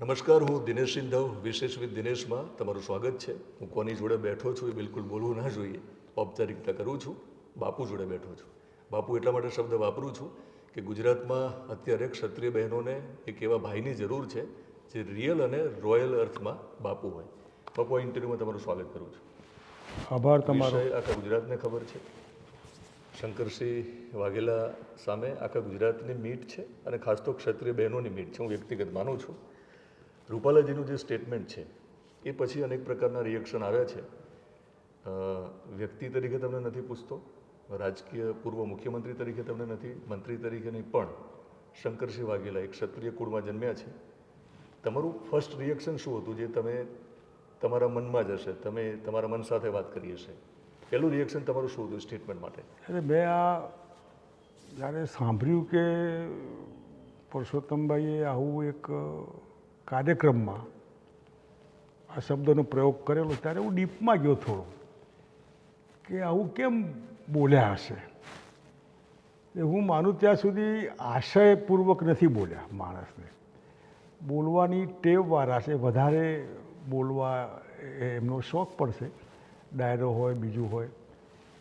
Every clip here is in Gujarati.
નમસ્કાર હું દિનેશ સિંધવ વિશેષ વિથ દિનેશમાં તમારું સ્વાગત છે. હું કોની જોડે બેઠો છું એ બિલકુલ બોલવું ના જોઈએ. ઔપચારિકતા કરું છું બાપુ જોડે બેઠો છું. બાપુ એટલા માટે શબ્દ વાપરું છું કે ગુજરાતમાં અત્યારે ક્ષત્રિય બહેનોને એક એવા ભાઈની જરૂર છે જે રિયલ અને રોયલ અર્થમાં બાપુ હોય. બાપુ આ ઇન્ટરવ્યૂમાં તમારું સ્વાગત કરું છું. આભાર તમારો. આખા ગુજરાતને ખબર છે. શંકરસિંહ વાઘેલા સામે આખા ગુજરાતની મીટ છે અને ખાસ તો ક્ષત્રિય બહેનોની મીટ છે. હું વ્યક્તિગત માનું છું. રૂપાલાજીનું જે સ્ટેટમેન્ટ છે, એ પછી અનેક પ્રકારના રિએક્શન આવ્યા છે. વ્યક્તિ તરીકે તમને નથી પૂછતો, રાજકીય પૂર્વ મુખ્યમંત્રી તરીકે તમને નથી, મંત્રી તરીકે નહીં, પણ શંકરસિંહ વાઘેલા એક ક્ષત્રિય કુળમાં જન્મ્યા છે. તમારું ફર્સ્ટ રિએક્શન શું હતું? જે તમે તમારા મનમાં જ હશે, તમે તમારા મન સાથે વાત કરી હશે. પહેલું રિએક્શન તમારું શું હતું સ્ટેટમેન્ટ માટે? એટલે મેં આ જ્યારે સાંભળ્યું કે પુરુષોત્તમભાઈએ આવું એક કાર્યક્રમમાં આ શબ્દનો પ્રયોગ કરેલો ત્યારે હું ડીપમાં ગયો થોડો કે આવું કેમ બોલ્યા હશે? હું માનું ત્યાં સુધી આશયપૂર્વક નથી બોલ્યા માણસને. બોલવાની ટેવવાળા છે, વધારે બોલવા એમનો શોખ પડશે ડાયરો હોય, બીજું હોય.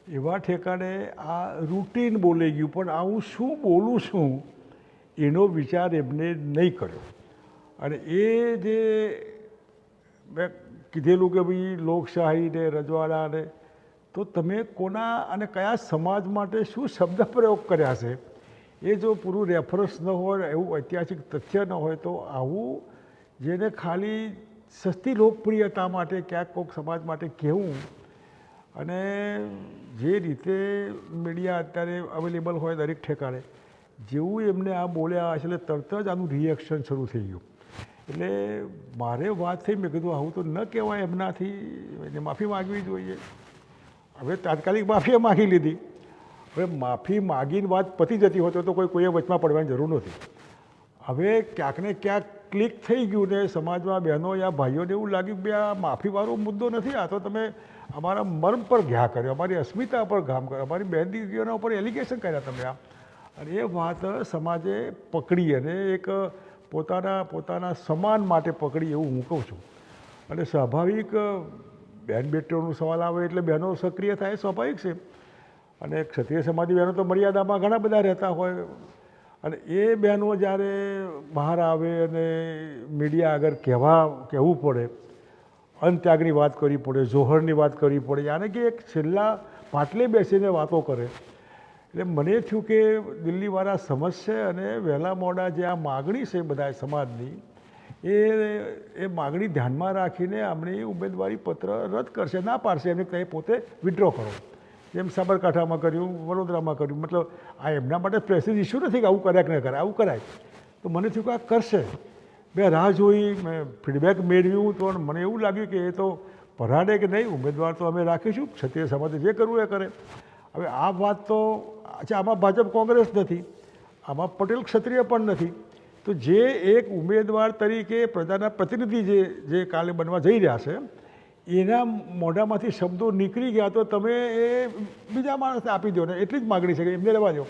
એવા ઠેકાણે આ રૂટીન બોલાઈ ગયું, પણ આ હું શું બોલું છું એનો વિચાર એમને નહીં કર્યો. અને એ જે મેં કીધેલું કે ભાઈ લોકશાહી ને રજવાડા ને, તો તમે કોના અને કયા સમાજ માટે શું શબ્દ પ્રયોગ કર્યા છે? એ જો પૂરું રેફરન્સ ન હોય, એવું ઐતિહાસિક તથ્ય ન હોય, તો આવું જેને ખાલી સસ્તી લોકપ્રિયતા માટે ક્યાંક કોઈક સમાજ માટે કહેવું અને જે રીતે મીડિયા અત્યારે અવેલેબલ હોય દરેક ઠેકાણે, જેવું એમને આ બોલ્યા, એટલે તરત જ આનું રિએક્શન શરૂ થઈ ગયું. એટલે મારે વાત થઈ, મેં કીધું, આવું તો ન કહેવાય એમનાથી, એને માફી માગવી જોઈએ. હવે તાત્કાલિક માફી માગી લીધી. હવે માફી માગીને વાત પતી જતી હોય તો કોઈ, કોઈએ વચમાં પડવાની જરૂર નથી. હવે ક્યાંક ને ક્યાંક ક્લિક થઈ ગયું ને સમાજમાં બહેનો યા ભાઈઓને એવું લાગ્યું કે આ માફીવાળો મુદ્દો નથી, આ તો તમે અમારા મર્મ પર ઘા કર્યો, અમારી અસ્મિતા પર ઘામ કર્યો, અમારી બહેન દીકરીઓના ઉપર એલિગેશન કર્યા તમે આ અને એ વાત સમાજે પકડી અને એક પોતાના પોતાના સમાન માટે પકડી એવું હું કહું છું. અને સ્વાભાવિક બહેન બેટીઓનો સવાલ આવે એટલે બહેનો સક્રિય થાય, સ્વાભાવિક છે. અને ક્ષત્રિય સમાજની બહેનો તો મર્યાદામાં ઘણા બધા રહેતા હોય. અને એ બહેનો જ્યારે બહાર આવે અને મીડિયા આગળ કહેવા, કહેવું પડે, અંત્યાગની વાત કરવી પડે, જોહરની વાત કરવી પડે, યાને કે એક છેલ્લા પાટલે બેસીને વાતો કરે એટલે મને થયું કે દિલ્હીવાળા સમજશે અને વહેલા મોડા જે આ માગણી છે બધા સમાજની, એ એ માગણી ધ્યાનમાં રાખીને આમની ઉમેદવારી પત્ર રદ કરશે, ના પાડશે એમને કંઈ પોતે વિડ્રો કરો. જેમ સાબરકાંઠામાં કર્યું, વડોદરામાં કર્યું, મતલબ આ એમના માટે પ્રેસિડ ઇસ્યુ નથી કે આવું કર્યા કે ન કરાય, આવું કરાય. તો મને થયું કે આ કરશે. મેં રાહ જોઈ, મેં ફીડબેક મેળવ્યું, તો મને એવું લાગ્યું કે એ તો પરાડે કે નહીં, ઉમેદવાર તો અમે રાખીશું, ક્ષત્રિય સમાજે જે કરવું એ કરે. હવે આ વાત તો અચ્છા આમાં ભાજપ કોંગ્રેસ નથી, આમાં પટેલ ક્ષત્રિય પણ નથી. તો જે એક ઉમેદવાર તરીકે પ્રજાના પ્રતિનિધિ જે જે કાલે બનવા જઈ રહ્યા છે, એના મોઢામાંથી શબ્દો નીકળી ગયા તો તમે એ બીજા માણસને આપી દો ને, એટલી જ માગણી છે કે એમને રહેવા દો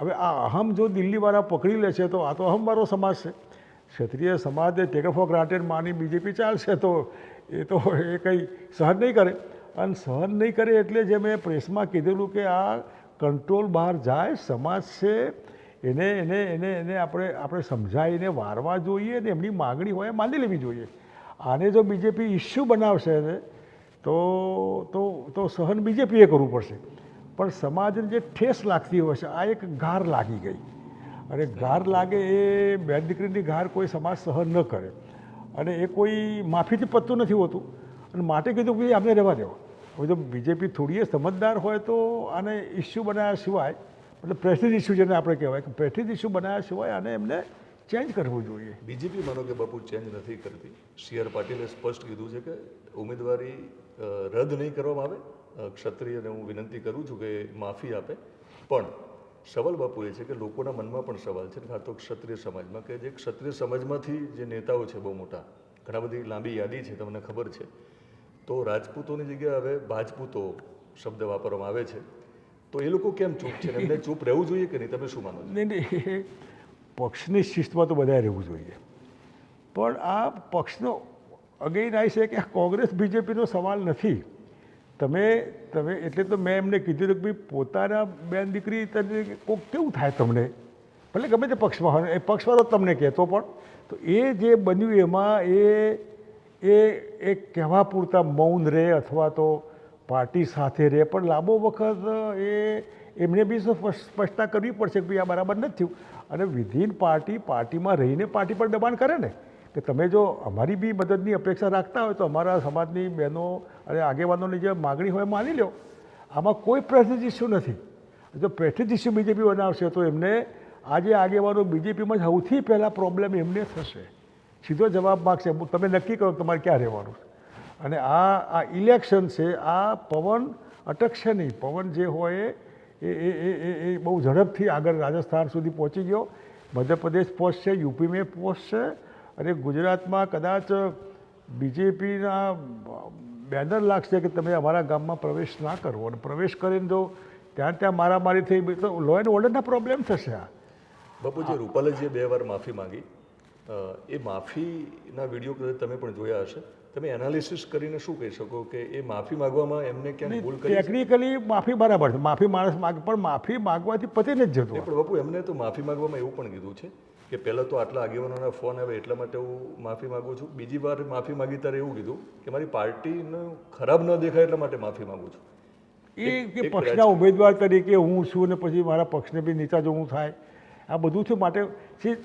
હવે આ અહમ જો દિલ્હીવાળા પકડી લે છે તો આ તો અહમવાળો સમાજ છે. ક્ષત્રિય સમાજે ટેક ઓફ ગ્રાન્ટેડ માની બીજેપી ચાલશે તો એ તો એ કંઈ સહન નહીં કરે. અને સહન નહીં કરે એટલે જે મેં પ્રેસમાં કીધેલું કે આ કંટ્રોલ બહાર જાય, સમાજ છે, એને એને એને એને આપણે આપણે સમજાવીને વારવા જોઈએ અને એમની માગણી હોય માની લેવી જોઈએ. આને જો બીજેપી ઇસ્યુ બનાવશે ને, તો તો તો સહન બીજેપીએ કરવું પડશે. પણ સમાજને જે ઠેસ લાગતી હોય છે, આ એક ગાર લાગી ગઈ. અને ગાર લાગે એ બેન દીકરીની ગાર કોઈ સમાજ સહન ન કરે. અને એ કોઈ માફીથી પત્તું નથી હોતું. અને માટે કીધું કે આપણે રહેવા દેવો હવે જો બીજેપી થોડીએ સમજદાર હોય તો આને ઇસ્યુ બનાવ્યા સિવાય, મતલબ પ્રેસ્ટિજ ઇસ્યુ જેને આપણે કહેવાય, કે પ્રેસ્ટિજ ઇસ્યુ બનાવ્યા સિવાય આને એમને ચેન્જ કરવું જોઈએ. બીજેપી માનો કે બાપુ ચેન્જ નથી કરતી. સી આર પાટીલે સ્પષ્ટ કીધું છે કે ઉમેદવારી રદ નહીં કરવામાં આવે. ક્ષત્રિયને હું વિનંતી કરું છું કે માફી આપે. પણ સવાલ બાપુ એ છે કે લોકોના મનમાં પણ સવાલ છે ખાસ તો ક્ષત્રિય સમાજમાં કે જે ક્ષત્રિય સમાજમાંથી જે નેતાઓ છે બહુ મોટા, ઘણા બધી લાંબી યાદી છે, તમને ખબર છે. તો રાજપૂતોની જગ્યાએ હવે ભાજપૂતો શબ્દ વાપરવામાં આવે છે. તો એ લોકો કેમ ચૂપ છે? એમને ચૂપ રહેવું જોઈએ કે નહીં? તમે શું માનો નહીં નહીં પક્ષની શિસ્તમાં તો બધાએ રહેવું જોઈએ. પણ આ પક્ષનો અગેન આવી છે કે આ કોંગ્રેસ બીજેપીનો સવાલ નથી. તમે તમે, એટલે તો મેં એમને કીધું કે ભાઈ પોતાના બેન દીકરી તરીકે કોક કેવું થાય તમને? ભલે ગમે તે પક્ષમાં હોય, એ પક્ષવાળો તમને કહેતો પણ, તો એ જે બન્યું એમાં એ એ એક કહેવા પૂરતા મૌન રહે અથવા તો પાર્ટી સાથે રહે, પણ લાંબો વખત, એ એમને બી સ્પ- સ્પષ્ટતા કરવી પડશે કે ભાઈ આ બરાબર નથી થયું. અને વિધિન પાર્ટી, પાર્ટીમાં રહીને પાર્ટી પર દબાણ કરે ને, કે તમે જો અમારી બી મદદની અપેક્ષા રાખતા હોય તો અમારા સમાજની બહેનો અને આગેવાનોની જે માગણી હોય માની લો આમાં કોઈ પ્રેસ્ટીજ ઇસ્યુ નથી. જો પ્રેસ્ટીજ ઇસ્યુ બીજેપી બનાવશે તો એમને આજે આગેવાનો બીજેપીમાં સૌથી પહેલાં પ્રોબ્લેમ એમને થશે. સીધો જવાબ માગશે. તમે નક્કી કરો તમારે ક્યાં રહેવાનું અને આ આ ઇલેક્શન છે, આ પવન અટકશે નહીં પવન જે હોય એ એ એ એ એ બહુ ઝડપથી આગળ રાજસ્થાન સુધી પહોંચી ગયો. મધ્યપ્રદેશ પહોંચશે, યુપીમાં પહોંચશે અને ગુજરાતમાં કદાચ બીજેપીના બેનર લાગશે કે તમે અમારા ગામમાં પ્રવેશ ના કરો. અને પ્રવેશ કરીને જો ત્યાં ત્યાં મારામારી થઈ, તો લો એન્ડ ઓર્ડરના પ્રોબ્લેમ થશે આ. બાપુજી, રૂપાલાજીએ બે વાર માફી માંગી. એ માફીના વીડિયો કદાચ તમે પણ જોયા હશે. તમે એનાલિસિસ કરીને શું કહી શકો કે એ માફી માગવામાં એમને ક્યાંય ભૂલ કરી? ટેકનિકલી માફી બરાબર છે. માફી માણસ માગ પણ માફી માગવાથી પતી જ જતું પણ બાપુ એમને તો માફી માંગવામાં એવું પણ કીધું છે કે પહેલાં તો આટલા આગેવાનોના ફોન આવે એટલા માટે હું માફી માંગુ છું. બીજી વાર માફી માંગી ત્યારે એવું કીધું કે મારી પાર્ટીનું ખરાબ ન દેખાય એટલા માટે માફી માંગુ છું. એ પક્ષના ઉમેદવાર તરીકે હું છું ને પછી મારા પક્ષને બી નીચા જોવું થાય. આ બધું થયું માટે જે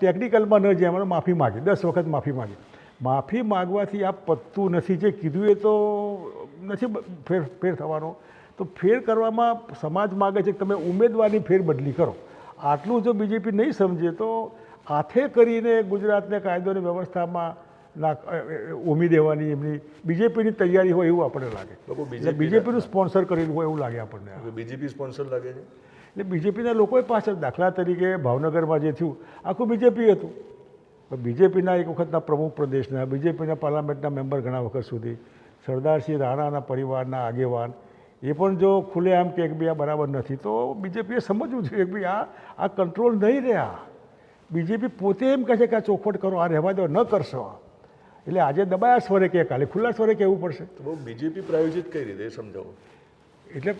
ટેકનિકલમાં ન જાય મને માફી માગી દસ વખત માફી માગી માફી માગવાથી આ પત્તું નથી. જે કીધું એ તો નથી ફેર ફેર થવાનો. તો ફેર કરવામાં સમાજ માગે છે કે તમે ઉમેદવારની ફેરબદલી કરો. આટલું જો બીજેપી નહીં સમજે તો હાથે કરીને ગુજરાતને કાયદોની વ્યવસ્થામાં ના ઉમી દેવાની એમની બીજેપીની તૈયારી હોય એવું આપણને લાગે. બીજેપીનું સ્પોન્સર કરેલું હોય એવું લાગે આપણને. બીજેપી સ્પોન્સર લાગે છે? એટલે બીજેપીના લોકોએ પાછળ દાખલા તરીકે ભાવનગરમાં જે થયું આખું બીજેપી હતું. પણ બીજેપીના એક વખતના પ્રમુખ પ્રદેશના બીજેપીના પાર્લામેન્ટના મેમ્બર ઘણા વખત સુધી સરદારસિંહ રાણાના પરિવારના આગેવાન એ પણ જો ખુલ્લેઆમ કે બી આ બરાબર નથી તો બીજેપીએ સમજવું જોઈએ કે ભાઈ આ આ કંટ્રોલ નહીં રહ્યા બીજેપી પોતે એમ કહે છે કે આ ચોખવટ કરો આ રહેવા દો ન કરશો એટલે આજે દબાયા સ્વરે કે કાલે ખુલ્લા સ્વરે કહેવું પડશે. તો બહુ બીજેપી પ્રાયોજિત કઈ રીતે સમજાવો? એટલે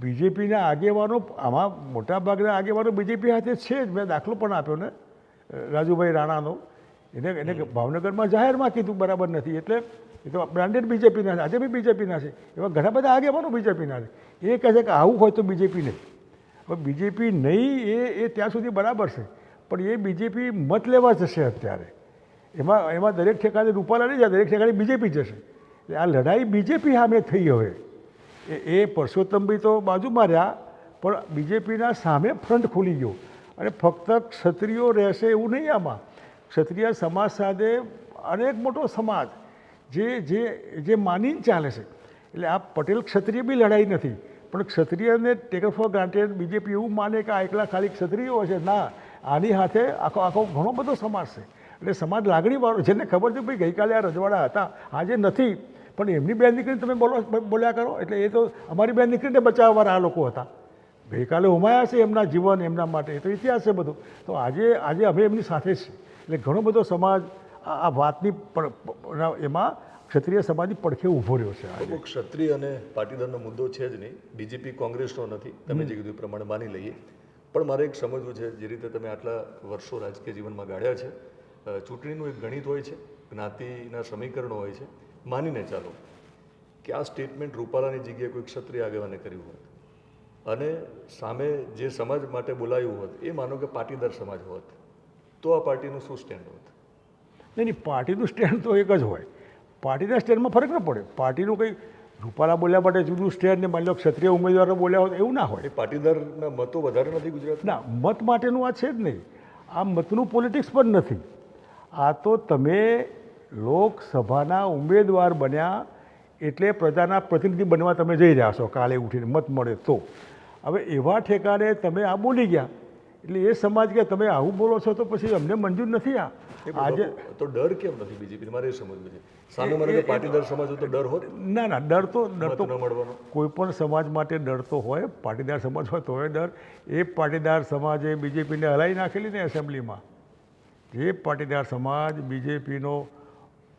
બીજેપીના આગેવાનો આમાં મોટાભાગના આગેવાનો બીજેપી સાથે છે જ. મેં દાખલો પણ આપ્યો ને રાજુભાઈ રાણાનો. એને એને ભાવનગરમાં જાહેરમાં કીધું બરાબર નથી. એટલે એ તો બ્રાન્ડેડ બીજેપીના છે આજે બી બીજેપીના છે. એવા ઘણા બધા આગેવાનો બીજેપીના છે. એ કહે છે કે આવું હોય તો બીજેપી નહીં હવે બીજેપી નહીં એ એ ત્યાં સુધી બરાબર છે. પણ એ બીજેપી મત લેવા જશે અત્યારે. એમાં એમાં દરેક ઠેકાણે રૂપાલા નહીં જાય દરેક ઠેકાણે બીજેપી જશે. એટલે આ લડાઈ બીજેપી સામે થઈ હવે. એ પરસોત્તમભાઈ તો બાજુમાં રહ્યા પણ બીજેપીના સામે ફ્રન્ટ ખુલી ગયો. અને ફક્ત ક્ષત્રિયો રહેશે એવું નહીં આમાં. ક્ષત્રિય સમાજ સાથે અનેક મોટો સમાજ જે જે જે માનીને ચાલે છે. એટલે આ પટેલ ક્ષત્રિય બી લડાઈ નથી. પણ ક્ષત્રિયને ટેકર ફોર ગ્રાન્ટેડ બીજેપી એવું માને કે આ એકલા ખાલી ક્ષત્રિયો છે ના, આની સાથે આખો આખો ઘણો બધો સમાજ છે. એટલે સમાજ લાગણીવાળો, જેને ખબર છે, ભાઈ ગઈકાલે આ રજવાડા હતા. આજે નથી. પણ એમની બેન દીકરીને તમે બોલો બોલ્યા કરો. એટલે એ તો અમારી બેન દીકરીને બચાવવાવાળા આ લોકો હતા. ગઈકાલે હોમાયા છે એમના જીવન, એમના માટે. એ તો ઇતિહાસ છે બધું. તો આજે આજે અમે એમની સાથે જ છે એટલે ઘણો બધો સમાજ આ વાતની એમાં ક્ષત્રિય સમાજની પડખે ઊભો રહ્યો છે આજે. ક્ષત્રિય અને પાટીદારનો મુદ્દો છે જ નહીં. બીજેપી કોંગ્રેસનો નથી. તમે જે કીધું પ્રમાણે માની લઈએ. પણ મારે એક સમજવું છે, જે રીતે તમે આટલા વર્ષો રાજકીય જીવનમાં ગાળ્યા છે. ચૂંટણીનું એક ગણિત હોય છે, જ્ઞાતિના સમીકરણો હોય છે. માનીને ચાલો કે આ સ્ટેટમેન્ટ રૂપાલાની જગ્યાએ કોઈ ક્ષત્રિય આગેવાને કર્યું હોત. અને સામે જે સમાજ માટે બોલાયું હોત એ માનો કે પાટીદાર સમાજ હોત તો આ પાર્ટીનું શું સ્ટેન્ડ હોત? નહીં નહીં પાર્ટીનું સ્ટેન્ડ તો એક જ હોય. પાર્ટીના સ્ટેન્ડમાં ફરક ન પડે. પાર્ટીનું કંઈ રૂપાલા બોલ્યા માટે જુદું સ્ટેન્ડ ને માની લો ક્ષત્રિય ઉમેદવારો બોલ્યા હોય એવું ના હોય. એ પાટીદારના મતો વધારે નથી ગુજરાત ના મત માટેનું આ છે જ નહીં. આ મતનું પોલિટિક્સ પણ નથી. આ તો તમે લોકસભાના ઉમેદવાર બન્યા એટલે પ્રજાના પ્રતિનિધિ બનવા તમે જઈ રહ્યા છો કાલે ઉઠીને મત મળે તો. હવે એવા ઠેકાને તમે આ બોલી ગયા. એટલે એ સમાજ કે તમે આવું બોલો છો તો પછી અમને મંજૂર નથી આ. આજે તો ડર કેમ નથી બીજેપી મારે એ સમજવું છે. સામે મને પાટીદાર સમાજ તો ડર હોત? ના ના ડર તો ડર તો મળવાનો. કોઈ પણ સમાજ માટે ડર તો હોય. પાટીદાર સમાજ હોય તોય ડર. એ પાટીદાર સમાજે બીજેપીને હલાવી નાખેલી ને એસેમ્બલીમાં. જે પાટીદાર સમાજ બીજેપીનો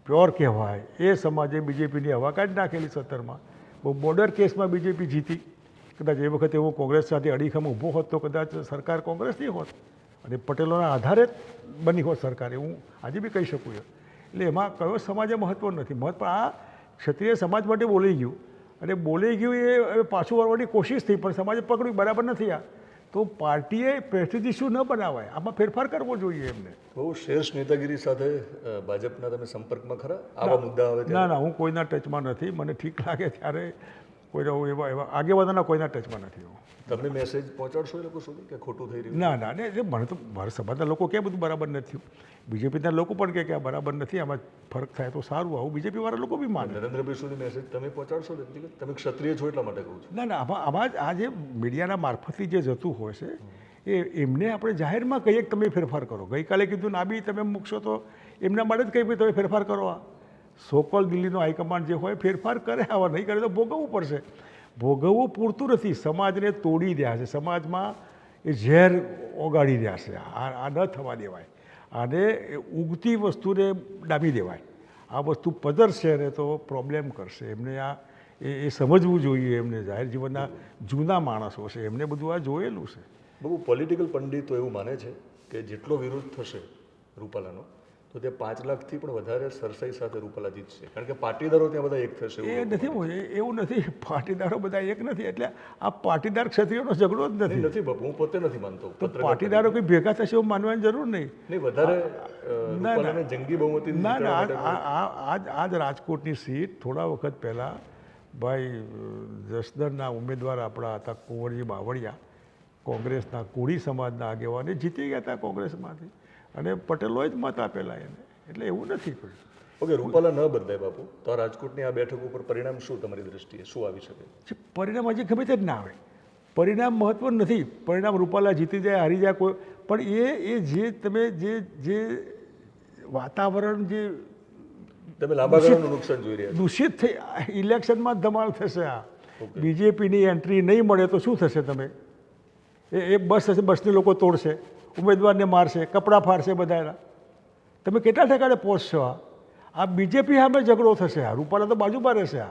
પ્યોર કહેવાય. એ સમાજે બીજેપીની હવા કાઢી નાખેલી સત્તરમાં. બહુ બોર્ડર કેસમાં બીજેપી જીતી. કદાચ એ વખતે એવો કોંગ્રેસ સાથે અડીખમ ઊભો હોત તો કદાચ સરકાર કોંગ્રેસની હોત. અને પટેલોના આધારે જ બની હોત સરકાર, એવું આજે બી કહી શકું છું. એટલે એમાં કયો સમાજે મહત્વ નથી. મહત્વ આ ક્ષત્રિય સમાજ માટે બોલી ગયું. અને બોલી ગયું એ હવે પાછું વળવાની કોશિશ થઈ, પણ સમાજે પકડ્યું, બરાબર નથી આ. તો પાર્ટીએ પ્રેસ્ટીજ ઇસ્યુ ન બનાવાય. આમાં ફેરફાર કરવો જોઈએ એમને. બહુ શ્રેષ્ઠ નેતાગીરી સાથે ભાજપના તમે સંપર્કમાં ખરા? આવા મુદ્દા આવે ના ના હું કોઈના ટચમાં નથી. મને ઠીક લાગે ત્યારે કોઈના હું એવા એવા આગેવાદના કોઈના ટચમાં નથી હું તમે મેસેજ પહોંચાડશો એ લોકો સુધી કે ખોટું થઈ રહ્યું? ના ના ને એ મને તો મારા સમાજના લોકો કે બધું બરાબર નથી. બીજેપીના લોકો પણ કહે કે આ બરાબર નથી આમાં ફરક થાય તો સારું. આવું બીજેપીવાળા લોકો બી માને. નરેન્દ્રભાઈ સુધી મેસેજ તમે પહોંચાડશો વ્યક્તિગત તમે ક્ષત્રિય છો એટલા માટે કહું છું. ના ના આમાં આમાં જ આ જે મીડિયાના મારફતથી જે જતું હોય છે એ એમને આપણે જાહેરમાં કહીએ કે તમે ફેરફાર કરો. ગઈકાલે કીધું ના બી તમે મૂકશો તો એમના માટે જ કંઈ તમે ફેરફાર કરો આ. સોકલ દિલ્હીનો હાઈકમાન્ડ જે હોય, ફેરફાર કરે, આવા નહીં કરે તો ભોગવવું પડશે. ભોગવવું પૂરતું નથી. સમાજને તોડી રહ્યા છે. સમાજમાં એ ઝેર ઓગાળી રહ્યા છે. આ ન થવા દેવાય. આને ઉગતી વસ્તુને ડામી દેવાય. આ વસ્તુ પધરશે ને તો પ્રોબ્લેમ કરશે. એમને આ, એ સમજવું જોઈએ. એમને જાહેર જીવનના જૂના માણસો છે. એમને બધું આ જોયેલું છે. બહુ પોલિટિકલ પંડિતો એવું માને છે કે જેટલો વિરોધ થશે રૂપાલાનો તો તે પાંચ લાખથી પણ વધારે સરસાઈ સાથે રૂપાલા જીતશે કારણ કે પાટીદારો ત્યાં બધા એક થશે એ નથી હું- એવું નથી. પાટીદારો બધા એક નથી. એટલે આ પાટીદાર ક્ષત્રિયોનો ઝઘડો જ નથી. નથી બાપુ હું પોતે નથી માનતો. તો પાટીદારો કોઈ ભેગા થશે એવું માનવાની જરૂર નહીં. નહીં વધારે જંગી બહુમતી ના ના આજ આજ આજ રાજકોટની સીટ થોડા વખત પહેલાં ભાઈ જસદણના ઉમેદવાર આપણા હતા કુંવરજી બાવળિયા. કોંગ્રેસના કોળી સમાજના આગેવાને જીતી ગયા હતા કોંગ્રેસમાંથી. અને પટેલોએ જ મત આપેલા એને. એટલે એવું નથી કોઈ ઓકે રૂપાલા ન બદલાય બાપુ. તો રાજકોટની આ બેઠક ઉપર પરિણામ શું તમારી દ્રષ્ટિએ? શું આવી શકે? પરિણામ હજી ગમે તે જ ના આવે. પરિણામ મહત્વ નથી. પરિણામ રૂપાલા જીતી જાય હારી જાય કોઈ પણ એ એ જે તમે જે જે વાતાવરણ જે તમે લાંબા ગાળાનું નુકસાન જોઈ રહ્યા દૂષિત થઈ ઇલેક્શનમાં ધમાલ થશે આ. બીજેપીની એન્ટ્રી નહીં મળે તો શું થશે તમે? એ એ બસ હશે બસને લોકો તોડશે. ઉમેદવારને મારશે, કપડાં ફાડશે બધાના તમે કેટલા ઠેકાણે પહોંચશો આ? આ બીજેપી સામે ઝઘડો થશે, આ રૂપાલા તો બાજુમાં રહેશે આ.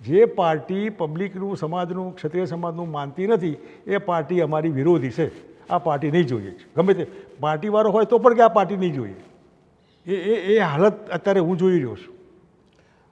જે પાર્ટી પબ્લિકનું, સમાજનું, ક્ષત્રિય સમાજનું માનતી નથી, એ પાર્ટી અમારી વિરોધી છે. આ પાર્ટી નહીં જોઈએ. ગમે તે પાર્ટીવાળો હોય તો પણ કે આ પાર્ટી નહીં જોઈએ. એ એ એ હાલત અત્યારે હું જોઈ રહ્યો છું.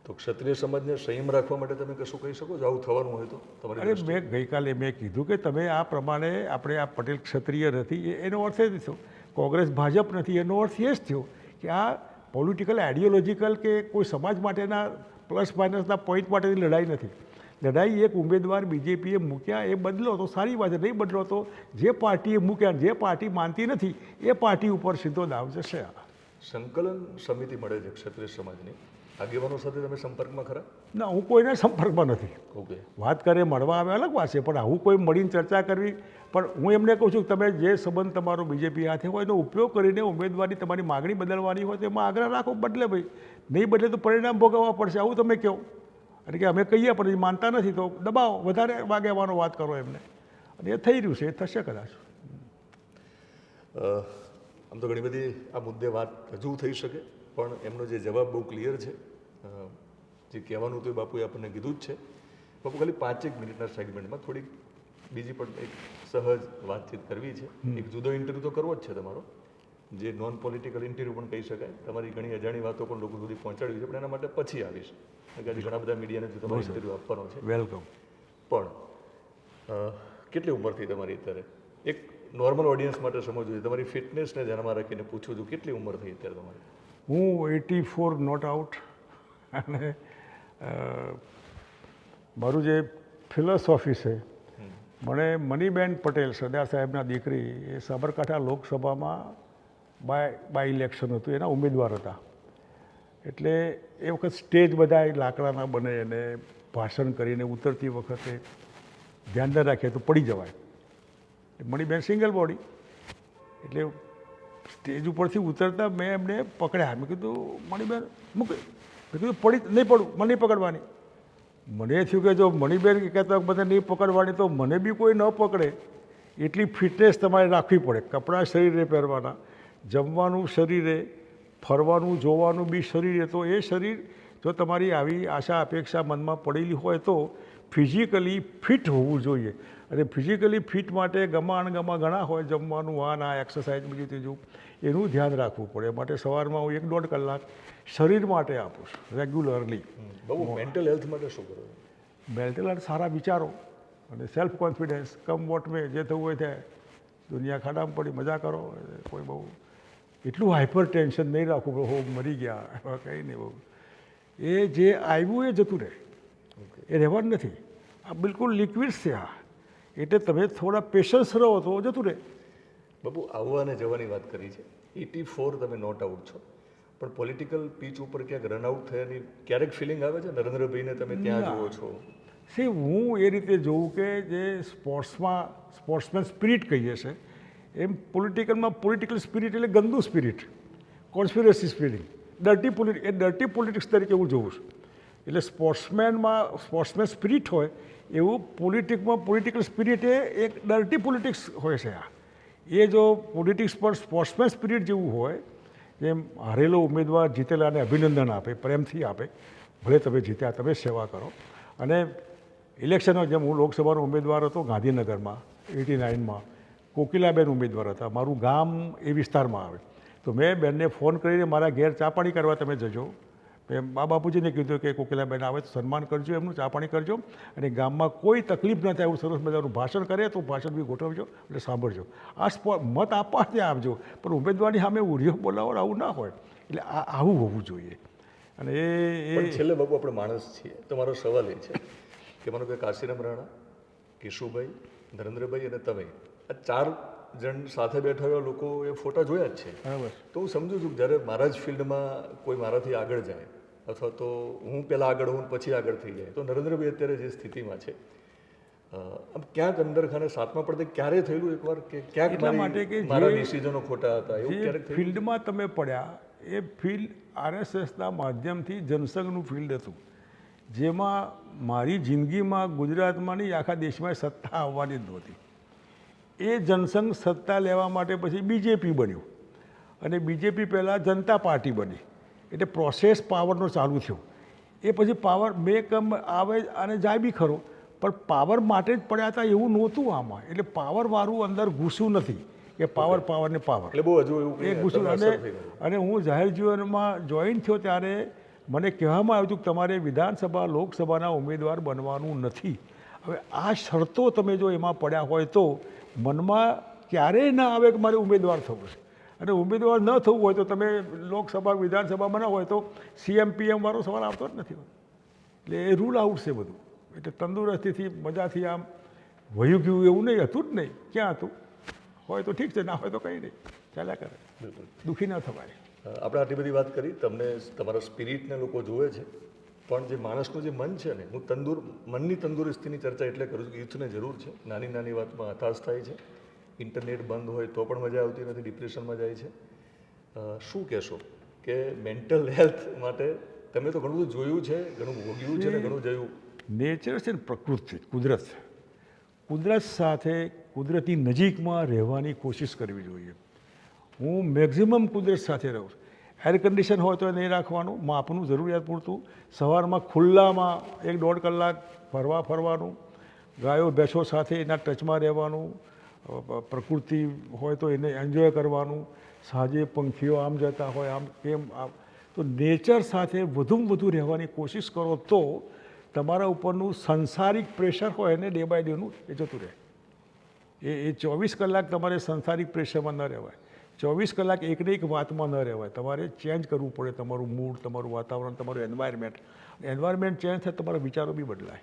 તો ક્ષત્રિય સમાજને સંયમ રાખવા માટે તમે કશું કહી શકો છો? આવું થવાનું હોય તો તમારે અરે મેં ગઈકાલે મેં કીધું કે તમે આ પ્રમાણે આપણે આ પટેલ ક્ષત્રિય નથી એનો અર્થ એ જ થયો કોંગ્રેસ ભાજપ નથી એનો અર્થ એ જ થયો કે આ પોલિટિકલ આઈડિયોલોજીકલ કે કોઈ સમાજ માટેના પ્લસ માઇનસના પોઈન્ટ માટેની લડાઈ નથી. લડાઈ એક ઉમેદવાર બીજેપીએ મૂક્યા એ બદલો તો સારી વાત નહીં બદલો તો જે પાર્ટીએ મૂક્યા જે પાર્ટી માનતી નથી એ પાર્ટી ઉપર સીધો દાવ જશે. આ સંકલન સમિતિ મળે છે ક્ષત્રિય સમાજની. આગેવાનો સાથે તમે સંપર્કમાં ખરા? ના હું કોઈના સંપર્કમાં નથી. ઓકે. વાત કરે મળવા આવે અલગ વાત છે પણ આવું કોઈ મળીને ચર્ચા કરવી. પણ હું એમને કહું છું કે તમે જે સંબંધ તમારો બીજેપી હાથે હોય એનો ઉપયોગ કરીને ઉમેદવારી તમારી માગણી બદલવાની હોય તો એમાં આગ્રહ રાખો બદલે ભાઈ. નહીં બદલે તો પરિણામ ભોગવવા પડશે આવું તમે કહો. એટલે કે અમે કહીએ પણ એ માનતા નથી તો દબાવો વધારે વાગેવાનો વાત કરો એમને. અને એ થઈ રહ્યું છે એ થશે કદાચ. આમ તો ઘણી બધી આ મુદ્દે વાત હજુ થઈ શકે પણ એમનો જે જવાબ બહુ ક્લિયર છે. જે કહેવાનું હતું એ બાપુએ આપણને કીધું જ છે. બાપુ ખાલી પાંચેક મિનિટના સેગમેન્ટમાં થોડીક બીજી પણ એક સહજ વાતચીત કરવી છે. એક જુદો ઇન્ટરવ્યૂ તો કરવો જ છે તમારો. જે નોન પોલિટિકલ ઇન્ટરવ્યૂ પણ કહી શકાય. તમારી ઘણી અજાણી વાતો પણ લોકો સુધી પહોંચાડવી છે પણ એના માટે પછી આવીશ. કારણ કે ઘણા બધા મીડિયાને જો તમારો ઇન્ટરવ્યૂ આપવાનો છે. વેલકમ પણ કેટલી ઉંમર થઈ તમારી અત્યારે? એક નોર્મલ ઓડિયન્સ માટે સમજવું જોઈએ તમારી ફિટનેસને ધ્યાનમાં રાખીને પૂછું છું કેટલી ઉંમર થઈ અત્યારે તમારી? હું એટી ફોર નોટ આઉટ અને મારું જે ફિલોસોફી છે, મને મનીબેન પટેલ સરદાર સાહેબના દીકરી એ સાબરકાંઠા લોકસભામાં બાય બાય ઇલેક્શન હતું, એના ઉમેદવાર હતા. એટલે એ વખત સ્ટેજ બધા લાકડાના બને અને ભાષણ કરીને ઉતરતી વખતે ધ્યાન ન રાખીએ તો પડી જવાય. મણીબેન સિંગલ બોડી એટલે સ્ટેજ ઉપરથી ઉતરતા મેં એમને પકડ્યા. મેં કીધું મણીબેન મૂકે મેં કીધું, પડી નહીં પડું, મને નહીં પકડવાની. મને થયું કે જો મણીબેન કહેતા મને નહીં પકડવાની, તો મને બી કોઈ ન પકડે. એટલી ફિટનેસ તમારે રાખવી પડે. કપડાં શરીરે પહેરવાના, જમવાનું શરીરે, ફરવાનું, જોવાનું બી શરીરે. તો એ શરીર, જો તમારી આવી આશા, અપેક્ષા મનમાં પડેલી હોય તો ફિઝિકલી ફિટ હોવું જોઈએ. અને ફિઝિકલી ફિટ માટે ગમા અણગમા ઘણા હોય જમવાનું આ ના એક્સરસાઇઝ બીજું ત્રીજું એનું ધ્યાન રાખવું પડે. માટે સવારમાં હું એક દોઢ કલાક શરીર માટે આપું છું રેગ્યુલરલી બહુ મેન્ટલ હેલ્થ માટે શું કરો? મેન્ટલ હેલ્થ સારા વિચારો અને self confidence come what may જે થવું હોય થાય દુનિયા ખાડામાં પડી મજા કરો. કોઈ બહુ એટલું હાઇપર ટેન્શન નહીં રાખવું હો મરી ગયા. એવા કંઈ નહીં બહુ. એ જે આવ્યું એ જતું રહે. એ રહેવાનું નથી. આ બિલકુલ લિક્વિડ છે આ. એટલે તમે થોડા પેશન્સ રહો તો જતું રહે. બાબુ આવવા અને જવાની વાત કરી છે. એટી ફોર તમે નોટ આઉટ છો. પણ પોલિટિકલ પીચ ઉપર ક્યાંક રનઆઉટ થયાની ક્યારેક ફિલિંગ આવે છે? નરેન્દ્રભાઈને તમે ત્યાં. જુઓ છો. સી હું એ રીતે જોઉં કે જે સ્પોર્ટ્સમાં સ્પોર્ટ્સમેન સ્પિરિટ કહીએ છે એમ પોલિટિકલમાં પોલિટિકલ સ્પિરિટ એટલે ગંદુ spirit conspiracy spirit dirty politic એ ડર્ટી પોલિટિક્સ તરીકે હું જોઉં છું. એટલે સ્પોર્ટ્સમેનમાં સ્પોર્ટ્સમેન સ્પિરિટ હોય એવું પોલિટિકમાં પોલિટિકલ સ્પિરિટ એ એક ડર્ટી પોલિટિક્સ હોય છે આ. એ જો પોલિટિક્સ પર સ્પોર્ટ્સમેન સ્પિરિટ જેવું હોય, જેમ હારેલો ઉમેદવાર જીતેલાને અભિનંદન આપે, પ્રેમથી આપે, ભલે તમે જીત્યા, તમે સેવા કરો. અને ઇલેક્શનો જેમ હું લોકસભાનો ઉમેદવાર હતો, ગાંધીનગરમાં, એટી નાઇનમાં, કોકિલાબેન ઉમેદવાર હતા, મારું ગામ એ વિસ્તારમાં આવે. તો મેં બેનને ફોન કરીને મારા ઘેર ચા પાણી કરવા તમે જજો. મેં મા બાપુજીને કીધું કે કોકિલાબેન આવે તો સન્માન કરજો એમનું ચા પાણી કરજો. અને ગામમાં કોઈ તકલીફ ન થાય એવું સરસ મજાનું ભાષણ કરે તો ભાષણ બી ગોઠવજો એટલે સાંભળજો. આ મત આપવા ત્યાં આવજો પણ ઉમેદવારની સામે ઉરિયો બોલાવો આવું ના હોય. એટલે આ આવું હોવું જોઈએ. અને એ એ છેલ્લે બાબુ આપણે માણસ છીએ. તો મારો સવાલ એ છે કે મારો કે કાશીરામ રાણા કેશુભાઈ નરેન્દ્રભાઈ અને તમે. આ ચાર જણ સાથે બેઠા એવા લોકો એ ફોટા જોયા જ છે. બરાબર. તો હું સમજુ છું જ્યારે મારા જ ફિલ્ડમાં કોઈ મારાથી આગળ જાય અથવા તો હું પહેલાં આગળ હોઉં પછી આગળ થઈ જાય. તો નરેન્દ્રભાઈ અત્યારે જે સ્થિતિમાં છે આમ ક્યાંક અંદર ખાને સાતમા પડદે ક્યારે થયેલું એકવાર કે ક્યાંક માટે કે મારા ડિસિઝનો ખોટા હતા એવું ક્યારેક ફિલ્ડમાં તમે પડ્યા એ ફિલ્ડ આરએસએસના માધ્યમથી જનસંઘનું ફિલ્ડ હતું. જેમાં મારી જિંદગીમાં ગુજરાતમાં નહીં આખા દેશમાં સત્તા આવવાની જ નહોતી. એ જનસંઘ સત્તા લેવા માટે પછી બીજેપી બન્યું. અને બીજેપી પહેલાં જનતા પાર્ટી બની. એટલે પ્રોસેસ પાવરનો ચાલુ થયો. એ પછી પાવર બે કમ આવે અને જાય બી ખરો પણ પાવર માટે જ પડ્યા હતા એવું નહોતું આમાં. એટલે પાવરવાળું અંદર ઘૂસ્યું નથી કે પાવર પાવર ને પાવર એટલે બહુ હજુ એવું એ ઘૂસ્યું. અને. અને હું જાહેર જીવનમાં જોઈન થયો ત્યારે મને કહેવામાં આવ્યું હતું કે તમારે વિધાનસભા લોકસભાના ઉમેદવાર બનવાનું નથી. હવે આ શરતો તમે જો એમાં પડ્યા હોય તો મનમાં ક્યારેય ના આવે કે મારે ઉમેદવાર થવું છે. અને ઉમેદવાર ન થવું હોય તો તમે લોકસભા વિધાનસભામાં બના હોય તો સીએમ પીએમ વાળો સવાલ આવતો જ નથી એટલે એ રૂલ આઉટ છે બધું. એટલે તંદુરસ્તીથી મજાથી આમ વયું ગયું એવું નહીં હતું જ નહીં. ક્યાં હતું? હોય તો ઠીક છે ના હોય તો કંઈ નહીં. ચાલ્યા કરે. બિલકુલ. દુઃખી ન થવાય. આપણે આટલી બધી વાત કરી. તમને તમારા સ્પિરિટને લોકો જુએ છે. પણ જે માણસનું જે મન છે ને હું તંદુર મનની તંદુરસ્તીની ચર્ચા એટલે કરું છું કે યુથને જરૂર છે. નાની નાની વાતમાં હતાશ થાય છે. ઇન્ટરનેટ બંધ હોય તો પણ મજા આવતી નથી ડિપ્રેશનમાં જાય છે. શું કહેશો કે મેન્ટલ હેલ્થ માટે તમે તો ઘણું બધું જોયું છે ઘણું ભોગ્યું છે ને ઘણું જોયું? નેચર છે ને પ્રકૃતિ કુદરત કુદરત સાથે કુદરતી નજીકમાં રહેવાની કોશિશ કરવી જોઈએ. હું મેક્ઝિમમ કુદરત સાથે રહું છું. એર કન્ડિશન હોય તો એ નહીં રાખવાનું માપનું જરૂરિયાત પૂરતું. સવારમાં ખુલ્લામાં એક દોઢ કલાક ફરવા ફરવાનું ગાયો ભેંસો સાથે એના ટચમાં રહેવાનું પ્રકૃતિ હોય તો એને એન્જોય કરવાનું. સાંજે પંખીઓ આમ જતા હોય, આમ કેમ આમ. તો નેચર સાથે વધુમાં વધુ રહેવાની કોશિશ કરો તો તમારા ઉપરનું સંસારિક પ્રેશર હોય એને ડે બાય ડેનું એ જતું રહે. એ એ ચોવીસ કલાક તમારે સંસારિક પ્રેશરમાં ન રહેવાય. ચોવીસ કલાક એકને એક વાતમાં ન રહેવાય. તમારે ચેન્જ કરવું પડે, તમારું મૂડ તમારું વાતાવરણ, તમારું એન્વાયરમેન્ટ એન્વાયરમેન્ટ ચેન્જ થાય તમારા વિચારો બી બદલાય.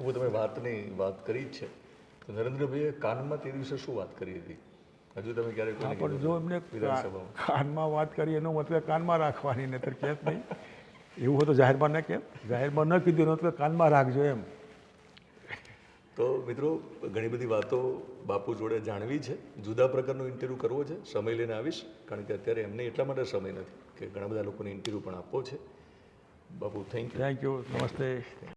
હું તમે વાતની વાત કરી જ છે. તો નરેન્દ્રભાઈએ કાનમાં તે દિવસે શું વાત કરી હતી? હજુ તમે ક્યારેક પણ જો એમને કાનમાં વાત કરી એનો મતલબ કાનમાં રાખવાની નહીતર કહેત નહીં? એવું હોય તો જાહેરમાં ન કેમ? જાહેરમાં ન કીધું એનો મતલબ કાનમાં રાખજો એમ. તો મિત્રો ઘણી બધી વાતો બાપુ જોડે જાણવી છે. જુદા પ્રકારનો ઇન્ટરવ્યૂ કરવો છે. સમય લઈને આવીશ કારણ કે અત્યારે એમને એટલા માટે સમય નથી કે ઘણા બધા લોકોને ઇન્ટરવ્યૂ પણ આપવો છે. બાપુ થેન્ક યુ થેન્ક યુ નમસ્તે.